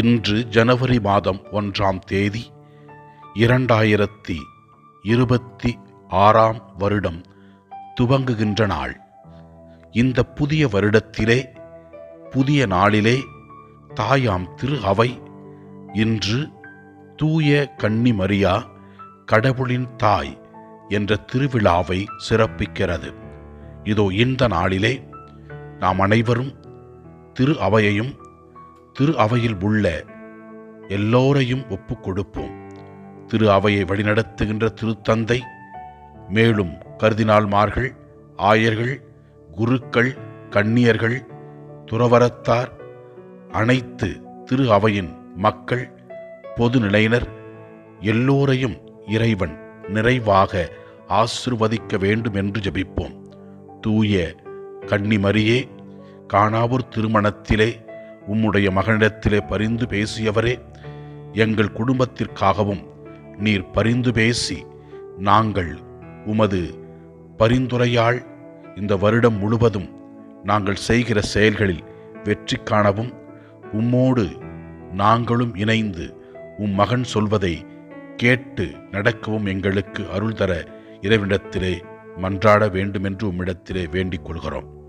இன்று ஜனவரி மாதம் ஒன்றாம் தேதி இரண்டாயிரத்தி இருபத்தி ஆறாம் வருடம் துவங்குகின்ற நாள். இந்த புதிய வருடத்திலே புதிய நாளிலே தாயாம் திரு அவை இன்று தூய கன்னி மரியா கடவுளின் தாய் என்ற திருவிழாவை சிறப்பிக்கிறது. இதோ இந்த நாளிலே நாம் அனைவரும் திரு அவையையும் திரு அவையில் உள்ள எல்லோரையும் ஒப்புக் கொடுப்போம் திரு அவையை வழிநடத்துகின்ற திருத்தந்தை மேலும் கருதினால்மார்கள் ஆயர்கள் குருக்கள் கன்னியர்கள் துறவரத்தார் அனைத்து திரு அவையின் மக்கள் பொதுநிலையினர் எல்லோரையும் இறைவன் நிறைவாக ஆசிர்வதிக்க வேண்டும் என்று ஜபிப்போம். தூய கன்னிமரியே காணாவூர் திருமணத்திலே உம்முடைய மகனிடத்திலே பரிந்து பேசியவரே எங்கள் குடும்பத்திற்காகவும் நீர் பரிந்து பேசி நாங்கள் உமது பரிந்துரையால் இந்த வருடம் முழுவதும் நாங்கள் செய்கிற செயல்களில் வெற்றி காணவும் உம்மோடு நாங்களும் இணைந்து உம் மகன் சொல்வதை கேட்டு நடக்கவும் எங்களுக்கு அருள் தர இறைவனிடத்திலே மன்றாட வேண்டுமென்று உம்மிடத்திலே வேண்டிக் கொள்கிறோம்.